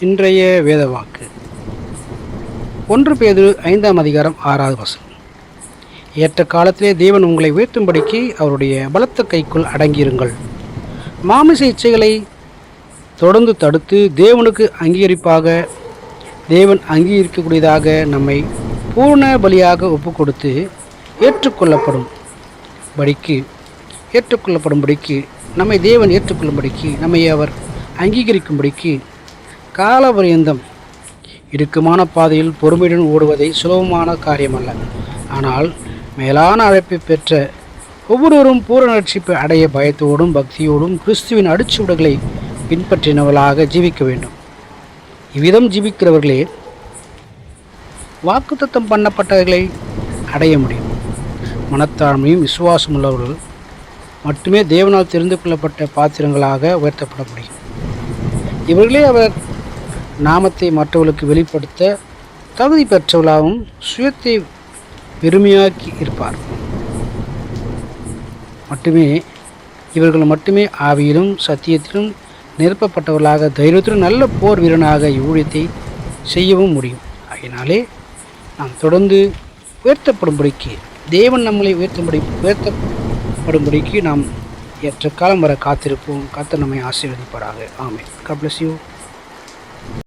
இன்றைய வேத வாக்கு ஒன்று பேது ஐந்தாம் அதிகாரம் ஆறாவது வசனம். ஏற்ற காலத்திலே தேவன் உங்களை உயர்த்தும்படிக்கு அவருடைய பலத்த கைக்குள் அடங்கியிருங்கள். மாமிச இச்சைகளை தொடர்ந்து தடுத்து தேவனுக்கு அங்கீகரிப்பாக தேவன் அங்கீகரிக்கக்கூடியதாக நம்மை பூர்ண பலியாக ஒப்பு கொடுத்து ஏற்றுக்கொள்ளப்படும் படிக்கு ஏற்றுக்கொள்ளப்படும்படிக்கு நம்மை தேவன் ஏற்றுக்கொள்ளும்படிக்கு நம்மை அவர் அங்கீகரிக்கும்படிக்கு காலபரியந்தம் இடுக்கமான பாதையில் பொறுமையுடன் ஓடுவதை சுலபமான காரியமல்ல. ஆனால் மேலான அழைப்பை பெற்ற ஒவ்வொருவரும் பூரணட்சிப்பை அடைய பயத்தோடும் பக்தியோடும் கிறிஸ்துவின் அடிச்சுவடுகளை பின்பற்றினவர்களாக ஜீவிக்க வேண்டும். இவ்விதம் ஜீவிக்கிறவர்களே வாக்குத்தத்தம் பண்ணப்பட்டவர்களை அடைய முடியும். மனத்தாழ்மையும் விசுவாசம் உள்ளவர்கள் மட்டுமே தேவனால் தெரிந்து கொள்ளப்பட்ட பாத்திரங்களாக உயர்த்தப்பட முடியும். இவர்களே அவர் நாமத்தை மற்றவர்களுக்கு வெளிப்படுத்த தகுதி பெற்றவர்களாகவும் சுயத்தை பெருமையாக்கி இருப்பார். மட்டுமே இவர்கள் மட்டுமே ஆவியிலும் சத்தியத்திலும் நிரப்பப்பட்டவர்களாக தைரியத்திலும் நல்ல போர் வீரனாக இவ்வூழியத்தை செய்யவும் முடியும். ஆகையினாலே நாம் தொடர்ந்து உயர்த்தப்படும்படிக்கு தேவன் நம்மளை உயர்த்தும்படி உயர்த்தப்படும்படிக்கு நாம் ஏற்ற காலம் வர காத்திருப்போம். காத்த நம்மை ஆசீர்வதிப்பாராக. ஆமே கப்ளஸ் யூ